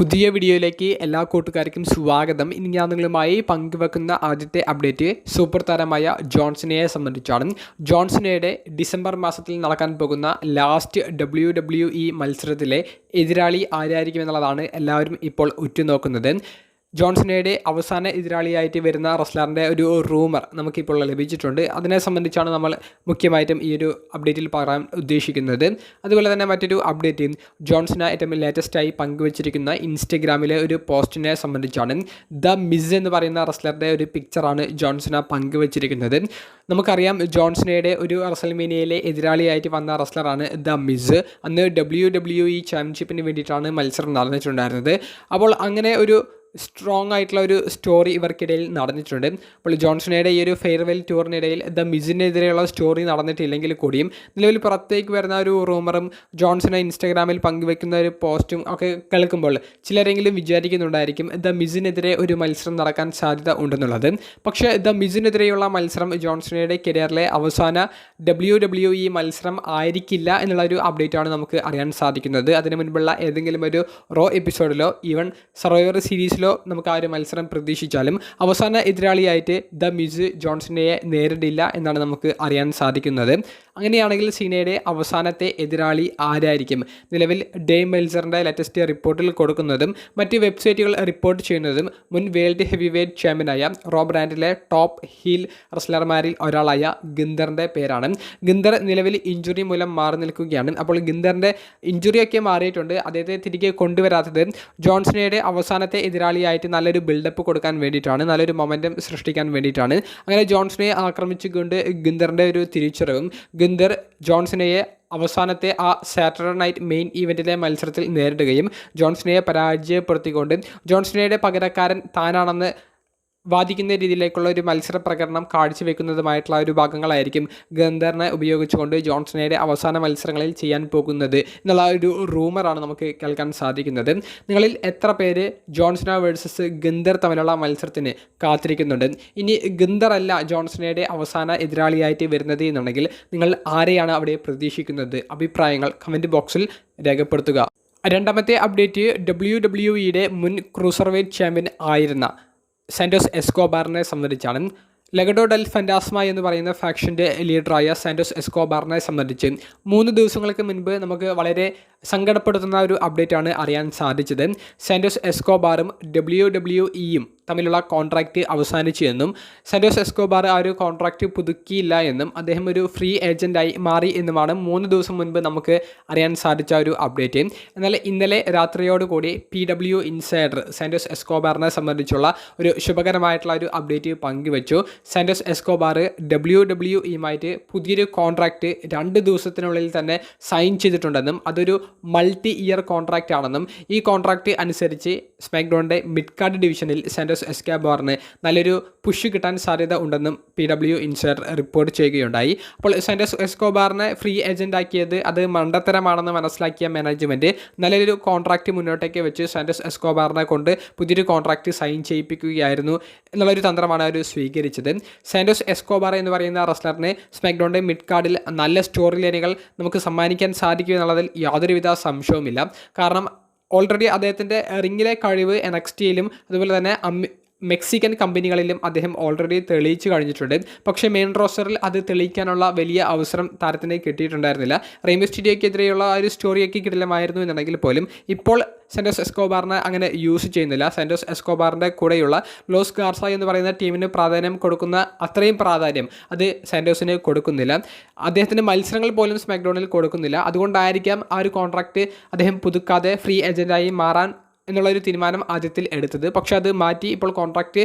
പുതിയ വീഡിയോയിലേക്ക് എല്ലാ കൂട്ടുകാർക്കും സ്വാഗതം. ഇനി ഞാൻ നിങ്ങളുമായി പങ്കുവെക്കുന്ന ആദ്യത്തെ അപ്ഡേറ്റ് സൂപ്പർ താരമായ ജോൺസണയെ സംബന്ധിച്ചാണ്. ജോൺസണയുടെ ഡിസംബർ മാസത്തിൽ നടക്കാൻ പോകുന്ന ലാസ്റ്റ് ഡബ്ല്യു ഡബ്ല്യു ഇ മത്സരത്തിലെ എതിരാളി ആരായിരിക്കും എന്നുള്ളതാണ് എല്ലാവരും ഇപ്പോൾ ഉറ്റുനോക്കുന്നത്. ജോൺസണയുടെ അവസാന എതിരാളിയായിട്ട് വരുന്ന റസ്ലറിന്റെ ഒരു റൂമർ നമുക്കിപ്പോൾ ലഭിച്ചിട്ടുണ്ട്. അതിനെ സംബന്ധിച്ചാണ് നമ്മൾ മുഖ്യമായിട്ടും ഈ ഒരു അപ്ഡേറ്റിൽ പറയാൻ ഉദ്ദേശിക്കുന്നത്. അതുപോലെ തന്നെ മറ്റൊരു അപ്ഡേറ്റ് ജോൺസണ ഏറ്റവും ലേറ്റസ്റ്റായി പങ്കുവച്ചിരിക്കുന്ന ഇൻസ്റ്റഗ്രാമിലെ ഒരു പോസ്റ്റിനെ സംബന്ധിച്ചാണ് ദ മിസ് എന്ന് പറയുന്ന റസ്ലറുടെ ഒരു പിക്ചറാണ് ജോൺസണ പങ്കുവച്ചിരിക്കുന്നത്. നമുക്കറിയാം ജോൺസണയുടെ ഒരു റസൽമേനിയയിലെ എതിരാളിയായിട്ട് വന്ന റസ്ലറാണ് ദ മിസ്. അന്ന് ഡബ്ല്യു ഡബ്ല്യു ഇ ചാമ്പ്യൻഷിപ്പിന് വേണ്ടിയിട്ടാണ് മത്സരം നടന്നിട്ടുണ്ടായിരുന്നത്. അപ്പോൾ അങ്ങനെ ഒരു സ്ട്രോങ് ആയിട്ടുള്ള ഒരു സ്റ്റോറി ഇവർക്കിടയിൽ നടന്നിട്ടുണ്ട്. അപ്പോൾ ജോൺസണയുടെ ഈ ഒരു ഫെയർവെൽ ടൂറിനിടയിൽ ദ മിസിനെതിരെയുള്ള സ്റ്റോറി നടന്നിട്ടില്ലെങ്കിൽ കൂടിയും നിലവിൽ പുറത്തേക്ക് വരുന്ന ഒരു റൂമറും ജോൺസണെ ഇൻസ്റ്റാഗ്രാമിൽ പങ്കുവെക്കുന്ന ഒരു പോസ്റ്റും ഒക്കെ കേൾക്കുമ്പോൾ ചിലരെങ്കിലും വിചാരിക്കുന്നുണ്ടായിരിക്കും ദ മിസിനെതിരെ ഒരു മത്സരം നടക്കാൻ സാധ്യത ഉണ്ടെന്നുള്ളത്. പക്ഷേ ദ മിസിനെതിരെയുള്ള മത്സരം ജോൺസണയുടെ കരിയറിലെ അവസാന ഡബ്ല്യു ഡബ്ല്യു ഇ മത്സരം ആയിരിക്കില്ല എന്നുള്ള ഒരു അപ്ഡേറ്റാണ് നമുക്ക് അറിയാൻ സാധിക്കുന്നത്. അതിനു മുൻപുള്ള ഏതെങ്കിലും ഒരു റോ എപ്പിസോഡിലോ ഈവൻ സർവൈവർ സീരീസിലോ നമുക്ക് ആ ഒരു മത്സരം പ്രതീക്ഷിച്ചാലും അവസാന എതിരാളിയായിട്ട് ദ മിസ് ജോൺസനെ നേരിടില്ല എന്നാണ് നമുക്ക് അറിയാൻ സാധിക്കുന്നത്. അങ്ങനെയാണെങ്കിൽ സീനയുടെ അവസാനത്തെ എതിരാളി ആരായിരിക്കും? നിലവിൽ ഡേ മെൽസറിന്റെ ലേറ്റസ്റ്റ് റിപ്പോർട്ടിൽ കൊടുക്കുന്നതും മറ്റ് വെബ്സൈറ്റുകൾ റിപ്പോർട്ട് ചെയ്യുന്നതും മുൻ വേൾഡ് ഹെവി വെയ്റ്റ് ചാമ്പ്യനായ റോബ് ബ്രാൻഡിലെ ടോപ്പ് ഹീൽ റെസ്ലർമാരിൽ ഒരാളായ ഗിന്ദറിന്റെ പേരാണ്. ഗിന്ദർ നിലവിൽ ഇഞ്ചുറി മൂലം മാറി നിൽക്കുകയാണ്. അപ്പോൾ ഗിന്ദറിന്റെ ഇഞ്ചുറിയൊക്കെ മാറിയിട്ടുണ്ട്. അദ്ദേഹത്തെ തിരികെ കൊണ്ടുവരാത്തത് ജോൺസണയുടെ അവസാനത്തെ എതിരാളിയായിട്ട് നല്ലൊരു ബിൽഡപ്പ് കൊടുക്കാൻ വേണ്ടിയിട്ടാണ് നല്ലൊരു മൊമെന്റം സൃഷ്ടിക്കാൻ വേണ്ടിയിട്ടാണ്. അങ്ങനെ ജോൺസണയെ ആക്രമിച്ചുകൊണ്ട് ഗിന്ദറിന്റെ ഒരു തിരിച്ചറിവും ഗിന്ദർ ജോൺസണയെ അവസാനത്തെ ആ സാറ്റർഡേ നൈറ്റ് മെയിൻ ഈവന്റിലെ മത്സരത്തിൽ നേരിടുകയും ജോൺസണയെ പരാജയപ്പെടുത്തിക്കൊണ്ട് ജോൺസണയുടെ പകരക്കാരൻ താനാണെന്ന് വാദിക്കുന്ന രീതിയിലേക്കുള്ള ഒരു മത്സര പ്രകടനം കാഴ്ചവെക്കുന്നതുമായിട്ടുള്ള ഒരു ഭാഗങ്ങളായിരിക്കും ഗന്ധറിനെ ഉപയോഗിച്ചുകൊണ്ട് ജോൺസണയുടെ അവസാന മത്സരങ്ങളിൽ ചെയ്യാൻ പോകുന്നത് എന്നുള്ള ഒരു റൂമറാണ് നമുക്ക് കേൾക്കാൻ സാധിക്കുന്നത്. നിങ്ങളിൽ എത്ര പേര് ജോൺസണ വേഴ്സസ് ഗന്ധർ തമ്മിലുള്ള മത്സരത്തിന് കാത്തിരിക്കുന്നുണ്ട്? ഇനി ഗന്ധർ അല്ല ജോൺസണയുടെ അവസാന എതിരാളിയായിട്ട് വരുന്നത് എന്നുണ്ടെങ്കിൽ നിങ്ങൾ ആരെയാണ് അവിടെ പ്രതീക്ഷിക്കുന്നത്? അഭിപ്രായങ്ങൾ കമന്റ് ബോക്സിൽ രേഖപ്പെടുത്തുക. രണ്ടാമത്തെ അപ്ഡേറ്റ് ഡബ്ല്യു ഡബ്ല്യു ഇയുടെ മുൻ ക്രൂസർവേറ്റ് ചാമ്പ്യൻ ആയിരുന്ന സാന്റോസ് എസ്കോബാറിനെ സംബന്ധിച്ചാണ്. ലഗഡോ ഡെൽ ഫെൻഡാസ്മ എന്ന് പറയുന്ന ഫാക്ഷന്റെ ലീഡറായ സാൻഡോസ് എസ്കോബാറിനെ സംബന്ധിച്ച് മൂന്ന് ദിവസങ്ങൾക്ക് മുൻപ് നമുക്ക് വളരെ സങ്കടപ്പെടുത്തുന്ന ഒരു അപ്ഡേറ്റ് ആണ് അറിയാൻ സാധിച്ചത്. സെന്റോസ് എസ്കോബാറും ഡബ്ല്യു ഡബ്ല്യു ഇയും തമ്മിലുള്ള കോൺട്രാക്റ്റ് അവസാനിച്ചു എന്നും സെന്റോസ് എസ്കോബാർ ആ ഒരു കോൺട്രാക്റ്റ് പുതുക്കിയില്ല എന്നും അദ്ദേഹം ഒരു ഫ്രീ ഏജന്റായി മാറി എന്നുമാണ് മൂന്ന് ദിവസം മുൻപ് നമുക്ക് അറിയാൻ സാധിച്ച ഒരു അപ്ഡേറ്റ് എന്നാൽ ഇന്നലെ രാത്രിയോടുകൂടി പി ഡബ്ല്യു ഇൻസൈഡർ സെന്റോസ് എസ്കോബാറിനെ സംബന്ധിച്ചുള്ള ഒരു ശുഭകരമായിട്ടുള്ള ഒരു അപ്ഡേറ്റ് പങ്കുവച്ചു. സെന്റോസ് എസ്കോബാർ ഡബ്ല്യു ഡബ്ല്യു ഇയുമായിട്ട് പുതിയൊരു കോൺട്രാക്റ്റ് രണ്ട് ദിവസത്തിനുള്ളിൽ തന്നെ സൈൻ ചെയ്തിട്ടുണ്ടെന്നും അതൊരു മൾട്ടി ഇയർ കോൺട്രാക്റ്റ് ആണെന്നും ഈ കോൺട്രാക്റ്റ് അനുസരിച്ച് സ്മാക്ഡോണിന്റെ മിഡ് കാർഡ് ഡിവിഷനിൽ സെന്റോസ് എസ്കാബോറിന് നല്ലൊരു പുഷ് കിട്ടാൻ സാധ്യത ഉണ്ടെന്നും പി ഡബ്ല്യു ഇൻസൈഡർ റിപ്പോർട്ട് ചെയ്യുകയുണ്ടായി. അപ്പോൾ സെന്റോസ് എസ്കോബാറിനെ ഫ്രീ ഏജന്റ് ആക്കിയത് അത് മണ്ടത്തരമാണെന്ന് മനസ്സിലാക്കിയ മാനേജ്മെന്റ് നല്ലൊരു കോൺട്രാക്റ്റ് മുന്നോട്ടേക്ക് വെച്ച് സെന്റോസ് എസ്കോബാറിനെ കൊണ്ട് പുതിയൊരു കോൺട്രാക്റ്റ് സൈൻ ചെയ്യിപ്പിക്കുകയായിരുന്നു എന്നുള്ളൊരു തന്ത്രമാണ് അവർ സ്വീകരിച്ചത്. സെന്റോസ് എസ്കോബാർ എന്ന് പറയുന്ന റസ്ലറിനെ സ്മാക്ഡോണിന്റെ മിഡ് കാർഡിൽ നല്ല സ്റ്റോറി ലൈനുകൾ നമുക്ക് സമ്മാനിക്കാൻ സാധിക്കും എന്നുള്ളതിൽ യാതൊരുവിധ സംശയവുമില്ല. കാരണം ഓൾറെഡി അദ്ദേഹത്തിന്റെ റിങ്ങിലെ കഴിവ് എൻ എക്സ് ടിയിലും അതുപോലെ തന്നെ മെക്സിക്കൻ കമ്പനികളിലും അദ്ദേഹം ഓൾറെഡി തെളിയിച്ചു കഴിഞ്ഞിട്ടുണ്ട്. പക്ഷേ മെയിൻ റോസ്റ്ററിൽ അത് തെളിയിക്കാനുള്ള വലിയ അവസരം താരത്തിന് കിട്ടിയിട്ടുണ്ടായിരുന്നില്ല. റെയിമോ സ്റ്റുഡിയോക്കെതിരെയുള്ള ഒരു സ്റ്റോറിയൊക്കെ കിടിലമായിരുന്നു എന്നുണ്ടെങ്കിൽ പോലും ഇപ്പോൾ സെന്റോസ് എസ്കോബാറിനെ അങ്ങനെ യൂസ് ചെയ്യുന്നില്ല. സെന്റോസ് എസ്കോബാറിന്റെ കൂടെയുള്ള ലോസ് ഗാർസ എന്ന് പറയുന്ന ടീമിന് പ്രാധാന്യം കൊടുക്കുന്ന അത്രയും പ്രാധാന്യം അത് സെന്റോസിന് കൊടുക്കുന്നില്ല. അദ്ദേഹത്തിന്റെ മത്സരങ്ങൾ പോലും സ്മാക്ഡോണിൽ കൊടുക്കുന്നില്ല. അതുകൊണ്ടായിരിക്കാം ആ ഒരു കോൺട്രാക്റ്റ് അദ്ദേഹം പുതുക്കാതെ ഫ്രീ ഏജന്റായി മാറാൻ എന്നുള്ളൊരു തീരുമാനം ആദ്യത്തിൽ എടുത്തത്. പക്ഷെ അത് മാറ്റി ഇപ്പോൾ കോൺട്രാക്റ്റ്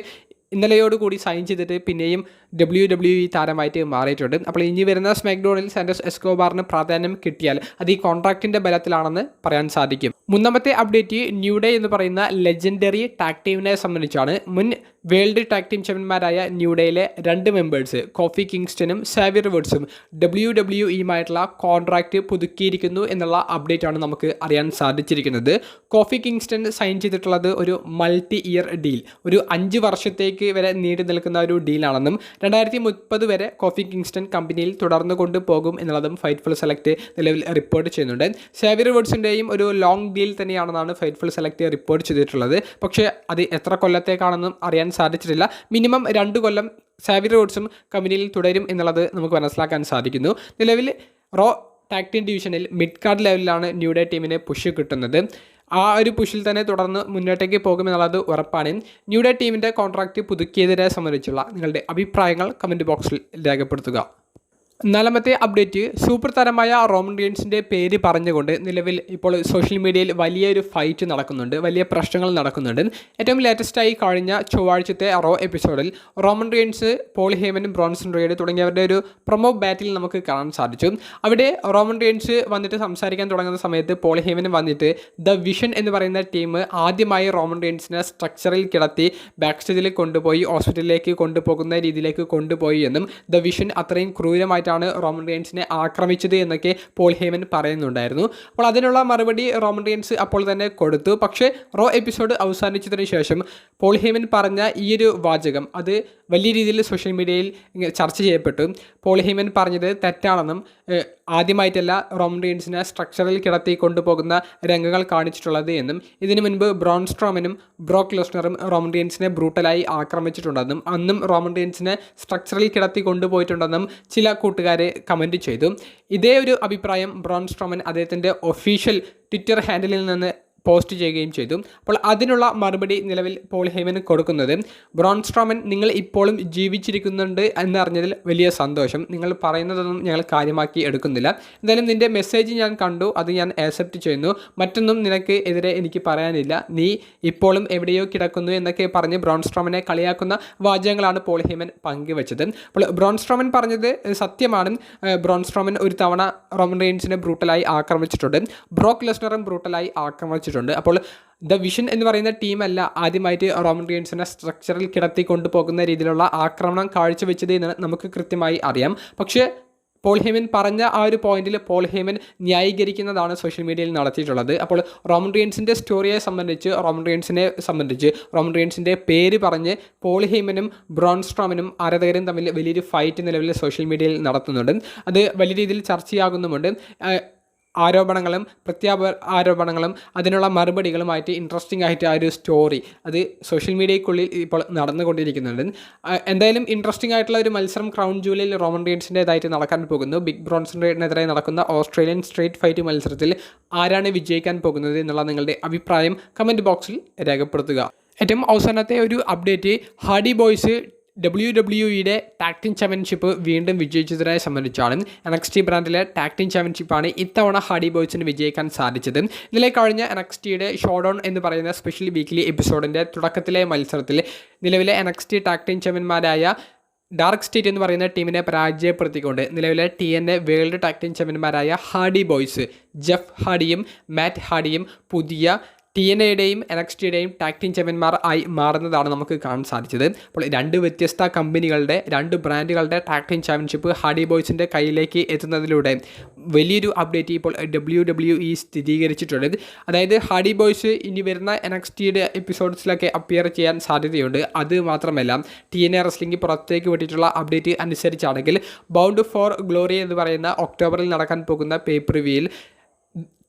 ഇന്നലെയോട് കൂടി സൈൻ ചെയ്തിട്ട് പിന്നെയും ഡബ്ല്യു ഡബ്ല്യു ഇ താരമായിട്ട് മാറിയിട്ടുണ്ട്. അപ്പോൾ ഇനി വരുന്ന സ്മാക്ഡോണിൽ സാൻഡസ് എസ്കോബാറിന് പ്രാധാന്യം കിട്ടിയാൽ അത് ഈ കോൺട്രാക്റ്റിന്റെ ബലത്തിലാണെന്ന് പറയാൻ സാധിക്കും. മൂന്നാമത്തെ അപ്ഡേറ്റ് ന്യൂഡേ എന്ന് പറയുന്ന ലെജൻഡറി ടാക് ടീമിനെ സംബന്ധിച്ചാണ് മുൻ വേൾഡ് ടാക് ടീം ചാമ്പ്യന്മാരായ ന്യൂഡേയിലെ രണ്ട് മെമ്പേഴ്സ് കോഫി കിങ്സ്റ്റനും സാവിയർ വേർഡ്സും ഡബ്ല്യു ഡബ്ല്യു ഇയുമായിട്ടുള്ള കോൺട്രാക്റ്റ് പുതുക്കിയിരിക്കുന്നു എന്നുള്ള അപ്ഡേറ്റ് ആണ് നമുക്ക് അറിയാൻ സാധിച്ചിരിക്കുന്നത്. കോഫി കിങ്സ്റ്റൺ സൈൻ ചെയ്തിട്ടുള്ളത് ഒരു മൾട്ടി ഇയർ ഡീൽ ഒരു അഞ്ച് വർഷത്തേക്ക് വരെ നീണ്ടു നിൽക്കുന്ന ഒരു ഡീലാണെന്നും രണ്ടായിരത്തി മുപ്പത് വരെ കോഫി കിങ്സ്റ്റൺ കമ്പനിയിൽ തുടർന്നു കൊണ്ടുപോകും എന്നുള്ളതും ഫൈറ്റ്ഫുൾ സെലക്ട് നിലവിൽ റിപ്പോർട്ട് ചെയ്യുന്നുണ്ട്. സാവിയർ വേർഡ്സിന്റെയും ഒരു ലോങ് ഡീൽ തന്നെയാണെന്നാണ് ഫൈറ്റ്ഫുൾ സെലക്ട് റിപ്പോർട്ട് ചെയ്തിട്ടുള്ളത്. പക്ഷേ അത് എത്ര കൊല്ലത്തേക്കാണെന്നും അറിയാൻ സാധിച്ചിട്ടില്ല. മിനിമം രണ്ട് കൊല്ലം സാവിർ റോഡ്സും കമ്പനിയിൽ തുടരും എന്നുള്ളത് നമുക്ക് മനസ്സിലാക്കാൻ സാധിക്കുന്നു. നിലവിൽ റോ ടാക്ടീൻ ഡിവിഷനിൽ മിഡ് കാർഡ് ലെവലിലാണ് ന്യൂഡേ ടീമിന് പുഷ് കിട്ടുന്നത്. ആ ഒരു പുഷിൽ തന്നെ തുടർന്ന് മുന്നോട്ടേക്ക് പോകുമെന്നുള്ളത് ഉറപ്പാണ്. ന്യൂഡേ ടീമിന്റെ കോൺട്രാക്റ്റ് പുതുക്കിയതിനെ സംബന്ധിച്ചുള്ള നിങ്ങളുടെ അഭിപ്രായങ്ങൾ കമന്റ് ബോക്സിൽ രേഖപ്പെടുത്തുക. നാലാമത്തെ അപ്ഡേറ്റ് സൂപ്പർ താരമായ റോമൻ റീൻസിന്റെ പേര് പറഞ്ഞുകൊണ്ട് നിലവിൽ ഇപ്പോൾ സോഷ്യൽ മീഡിയയിൽ വലിയൊരു ഫൈറ്റ് നടക്കുന്നുണ്ട് വലിയ പ്രശ്നങ്ങൾ നടക്കുന്നുണ്ട്. ഏറ്റവും ലേറ്റസ്റ്റായി കഴിഞ്ഞ ചൊവ്വാഴ്ചത്തെ റോ എപ്പിസോഡിൽ Roman Reigns Paul Heyman Bronson Reed തുടങ്ങിയവരുടെ ഒരു പ്രൊമോ ബാറ്റിൽ നമുക്ക് കാണാൻ സാധിച്ചു. അവിടെ റോമൻ റീൻസ് വന്നിട്ട് സംസാരിക്കാൻ തുടങ്ങുന്ന സമയത്ത് പോൾ ഹേമൻ വന്നിട്ട് ദ വിഷൻ എന്ന് പറയുന്ന ടീം ആദ്യമായി റോമൻ റീൻസിനെ സ്ട്രക്ചറിൽ കിടത്തി ബാക്ക് സ്റ്റേജിൽ കൊണ്ടുപോയി ഹോസ്പിറ്റലിലേക്ക് കൊണ്ടുപോകുന്ന രീതിയിലേക്ക് കൊണ്ടുപോയി എന്നും ദ വിഷൻ അത്രയും ക്രൂരമായിട്ടാണ് റോമൻ റിയൻസിനെ ആക്രമിച്ചത് എന്നൊക്കെ പോൾ ഹേമൻ പറയുന്നുണ്ടായിരുന്നു. അപ്പോൾ അതിനുള്ള മറുപടി റോമൻ റിയൻസ് അപ്പോൾ തന്നെ കൊടുത്തു. പക്ഷേ റോ എപ്പിസോഡ് അവസാനിച്ചതിന് ശേഷം പോൾ ഹേമൻ പറഞ്ഞ ഈ ഒരു വാചകം അത് വലിയ രീതിയിൽ സോഷ്യൽ മീഡിയയിൽ ചർച്ച ചെയ്യപ്പെട്ടു. പോൾ ഹേമൻ പറഞ്ഞത് തെറ്റാണെന്നും ആദ്യമായിട്ടല്ല റോമൻ റീൻസിനെ സ്ട്രക്ചറിൽ കിടത്തി കൊണ്ടുപോകുന്ന രംഗങ്ങൾ കാണിച്ചിട്ടുള്ളത് എന്നും ഇതിനു മുൻപ് ബ്രോൺസ്ട്രോമിനും ബ്രോക്ക് ലെസ്നറും റോമൻ റീൻസിനെ ബ്രൂട്ടലായി ആക്രമിച്ചിട്ടുണ്ടെന്നും അന്നും റോമൻ റീൻസിനെ സ്ട്രക്ചറിൽ കിടത്തി കൊണ്ടുപോയിട്ടുണ്ടെന്നും ചില കൂട്ടുകാരെ കമന്റ് ചെയ്തു. ഇതേ ഒരു അഭിപ്രായം ബ്രോൺസ്ട്രോമൻ അദ്ദേഹത്തിന്റെ ഒഫീഷ്യൽ ട്വിറ്റർ ഹാൻഡിലിൽ നിന്ന് പോസ്റ്റ് ചെയ്യുകയും ചെയ്തു. അപ്പോൾ അതിനുള്ള മറുപടി നിലവിൽ പോൾ ഹേമന് കൊടുക്കുന്നത് ബ്രോൺസ്ട്രോമൻ നിങ്ങൾ ഇപ്പോഴും ജീവിച്ചിരിക്കുന്നുണ്ട് എന്നറിഞ്ഞതിൽ വലിയ സന്തോഷം. നിങ്ങൾ പറയുന്നതൊന്നും ഞങ്ങൾ കാര്യമാക്കി എടുക്കുന്നില്ല. എന്തായാലും നിന്റെ മെസ്സേജ് ഞാൻ കണ്ടു അത് ഞാൻ ആക്സെപ്റ്റ് ചെയ്യുന്നു. മറ്റൊന്നും നിനക്ക് എതിരെ എനിക്ക് പറയാനില്ല. നീ ഇപ്പോഴും എവിടെയോ കിടക്കുന്നു എന്നൊക്കെ പറഞ്ഞ് ബ്രോൺസ്ട്രോമനെ കളിയാക്കുന്ന വാചകങ്ങളാണ് പോൾ ഹേമൻ പങ്കുവച്ചത്. അപ്പോൾ ബ്രോൺസ്ട്രോമൻ പറഞ്ഞത് സത്യമാണ്. ബ്രോൺസ്ട്രോമൻ ഒരു തവണ റോമൻ റെയിൻസിനെ ബ്രൂട്ടലായി ആക്രമിച്ചിട്ടുണ്ട്. ബ്രോക്ക് ലെസ്നറും ബ്രൂട്ടലായി ആക്രമിച്ചിട്ടുണ്ട്. അപ്പോൾ ദ വിഷൻ എന്ന് പറയുന്ന ടീമല്ല ആദ്യമായിട്ട് റോമൻ റീൻസിനെ സ്ട്രക്ചറിൽ കിടത്തി കൊണ്ടുപോകുന്ന രീതിയിലുള്ള ആക്രമണം കാഴ്ചവെച്ചത് എന്ന് നമുക്ക് കൃത്യമായി അറിയാം. പക്ഷേ പോൾ ഹേമൻ പറഞ്ഞ ആ ഒരു പോയിന്റിൽ പോൾ ഹേമൻ ന്യായീകരിക്കുന്നതാണ് സോഷ്യൽ മീഡിയയിൽ നടത്തിയിട്ടുള്ളത്. അപ്പോൾ റോമൻ റിയൻസിന്റെ സ്റ്റോറിയെ സംബന്ധിച്ച് റോമൻ റിയൻസിനെ സംബന്ധിച്ച് റോമൻ റിയൻസിന്റെ പേര് പറഞ്ഞ് പോൾ ഹേമനും ബ്രോൺസ്ട്രോമിനും ആരാധകരും തമ്മിൽ വലിയൊരു ഫൈറ്റ് നിലവിൽ സോഷ്യൽ മീഡിയയിൽ നടത്തുന്നുണ്ട്. അത് വലിയ രീതിയിൽ ചർച്ചയാകുന്നുമുണ്ട്. ആരോപണങ്ങളും പ്രത്യാപ ആരോപണങ്ങളും അതിനുള്ള മറുപടികളുമായിട്ട് ഇൻട്രസ്റ്റിംഗ് ആയിട്ട് ആ ഒരു സ്റ്റോറി അത് സോഷ്യൽ മീഡിയയ്ക്കുള്ളിൽ ഇപ്പോൾ നടന്നുകൊണ്ടിരിക്കുന്നുണ്ട്. എന്തായാലും ഇൻട്രസ്റ്റിംഗ് ആയിട്ടുള്ള ഒരു മത്സരം ക്രൗൺ ജൂലിയിൽ റോമൻ റീൻസിന്റെതായിട്ട് നടക്കാൻ പോകുന്നു. ബിഗ് ബ്രോൺസിനെതിരെ നടക്കുന്ന ഓസ്ട്രേലിയൻ സ്ട്രീറ്റ് ഫൈറ്റ് മത്സരത്തിൽ ആരാണ് വിജയിക്കാൻ പോകുന്നത് എന്നുള്ള നിങ്ങളുടെ അഭിപ്രായം കമന്റ് ബോക്സിൽ രേഖപ്പെടുത്തുക. ഏറ്റവും അവസാനത്തെ ഒരു update Hardy Boys W W ഇയുടെ ടാക് ടീം ചാമ്പ്യൻഷിപ്പ് വീണ്ടും വിജയിച്ചതിനെ സംബന്ധിച്ചാണ് എനക്സ് ടി ബ്രാൻഡിലെ ടാക് ടീം ചാമ്പ്യൻഷിപ്പാണ് ഇത്തവണ ഹാഡി ബോയ്സിന് വിജയിക്കാൻ സാധിച്ചത്. ഇന്നലെ കഴിഞ്ഞ എനക്സ് ടിയുടെ ഷോഡൗൺ എന്ന് പറയുന്ന സ്പെഷ്യൽ വീക്കിലി എപ്പിസോഡിന്റെ തുടക്കത്തിലെ മത്സരത്തിൽ നിലവിലെ N X T tag team ചാമ്പ്യന്മാരായ ഡാർക്ക് സ്റ്റേറ്റ് എന്ന് പറയുന്ന ടീമിനെ പരാജയപ്പെടുത്തിക്കൊണ്ട് നിലവിലെ T N A world tag team ചാമ്പ്യന്മാരായ ഹാഡി ബോയ്സ് ജെഫ് ഹാഡിയും മാറ്റ് ഹാഡിയും പുതിയ ടി എൻ എയുടെയും എനക്സ്റ്റിയുടെയും ടാക് ടീം ചാമ്പ്യന്മാർ ആയി മാറുന്നതാണ് നമുക്ക് കാണാൻ സാധിച്ചത്. അപ്പോൾ രണ്ട് വ്യത്യസ്ത കമ്പനികളുടെ രണ്ട് ബ്രാൻഡുകളുടെ ടാക് ചാമ്പ്യൻഷിപ്പ് ഹാഡി ബോയ്സിന്റെ കയ്യിലേക്ക് എത്തുന്നതിലൂടെ വലിയൊരു അപ്ഡേറ്റ് ഇപ്പോൾ ഡബ്ല്യു ഡബ്ല്യു ഇ സ്ഥിരീകരിച്ചിട്ടുണ്ട്. അതായത് ഹാഡി ബോയ്സ് ഇനി വരുന്ന എനക്സ്റ്റിയുടെ എപ്പിസോഡ്സിലൊക്കെ അപ്പിയർ ചെയ്യാൻ സാധ്യതയുണ്ട്. അത് മാത്രമല്ല ടി എൻ എ റെസ്ലിംഗ് പുറത്തേക്ക് വിട്ടിട്ടുള്ള അപ്ഡേറ്റ് അനുസരിച്ചാണെങ്കിൽ ബൗണ്ട് ഫോർ ഗ്ലോറി എന്ന് പറയുന്ന ഒക്ടോബറിൽ നടക്കാൻ പോകുന്ന പേപ്പർ വ്യൂയിൽ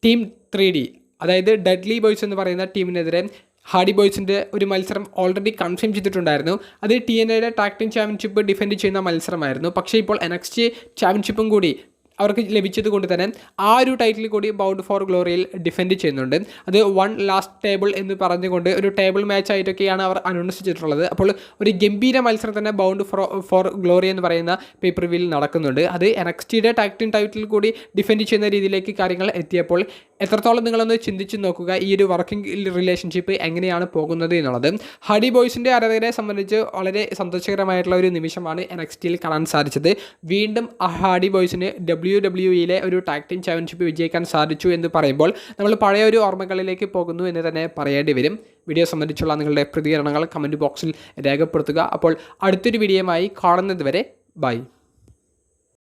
ടീം ത്രീ ഡി അതായത് ഡെഡ്ലി ബോയ്സ് എന്ന് പറയുന്ന ടീമിനെതിരെ ഹാഡി ബോയ്സിന്റെ ഒരു മത്സരം ഓൾറെഡി കൺഫേം ചെയ്തിട്ടുണ്ടായിരുന്നു. അത് ടി എൻ എയുടെ ടാക് ടീം ചാമ്പ്യൻഷിപ്പ് ഡിഫെൻഡ് ചെയ്യുന്ന മത്സരമായിരുന്നു. പക്ഷേ ഇപ്പോൾ എനക്സ്റ്റ് ചാമ്പ്യൻഷിപ്പും കൂടി അവർക്ക് ലഭിച്ചത് കൊണ്ട് തന്നെ ആ ഒരു ടൈറ്റിൽ കൂടി ബൗണ്ട് ഫോർ ഗ്ലോറിയിൽ ഡിഫെൻഡ് ചെയ്യുന്നുണ്ട്. അത് വൺ ലാസ്റ്റ് ടേബിൾ എന്ന് പറഞ്ഞുകൊണ്ട് ഒരു ടേബിൾ മാച്ച് ആയിട്ടൊക്കെയാണ് അവർ അനൗൺസ് ചെയ്തിട്ടുള്ളത്. അപ്പോൾ ഒരു ഗംഭീര മത്സരം തന്നെ ബൗണ്ട് ഫോർ ഫോർ ഗ്ലോറി എന്ന് പറയുന്ന പേപ്പർ നടക്കുന്നുണ്ട്. അത് എനക്സ്റ്റിയുടെ ടാക്ടിൻ ടൈറ്റിൽ കൂടി ഡിഫെൻഡ് ചെയ്യുന്ന രീതിയിലേക്ക് കാര്യങ്ങൾ എത്തിയപ്പോൾ എത്രത്തോളം നിങ്ങളൊന്ന് ചിന്തിച്ച് നോക്കുക ഈ ഒരു വർക്കിംഗ് റിലേഷൻഷിപ്പ് എങ്ങനെയാണ് പോകുന്നത് എന്നുള്ളത്. ഹഡി ബോയ്സിന്റെ ആരാധകരെ സംബന്ധിച്ച് വളരെ സന്തോഷകരമായിട്ടുള്ള ഒരു നിമിഷമാണ് എനക്സ്റ്റിയിൽ കാണാൻ സാധിച്ചത്. വീണ്ടും ഹാഡി ബോയ്സിന് ഡബ്ല്യു ഡബ്ല്യു ഇയിലെ ഒരു ടാക് ടീം ചാമ്പ്യൻഷിപ്പ് വിജയിക്കാൻ സാധിച്ചു എന്ന് പറയുമ്പോൾ നമ്മൾ പഴയ ഒരു ഓർമ്മകളിലേക്ക് പോകുന്നു എന്ന് തന്നെ പറയേണ്ടി വരും. വീഡിയോ സംബന്ധിച്ചുള്ള നിങ്ങളുടെ പ്രതികരണങ്ങൾ കമന്റ് ബോക്സിൽ രേഖപ്പെടുത്തുക. അപ്പോൾ അടുത്തൊരു വീഡിയോയുമായി കാണുന്നതുവരെ ബൈ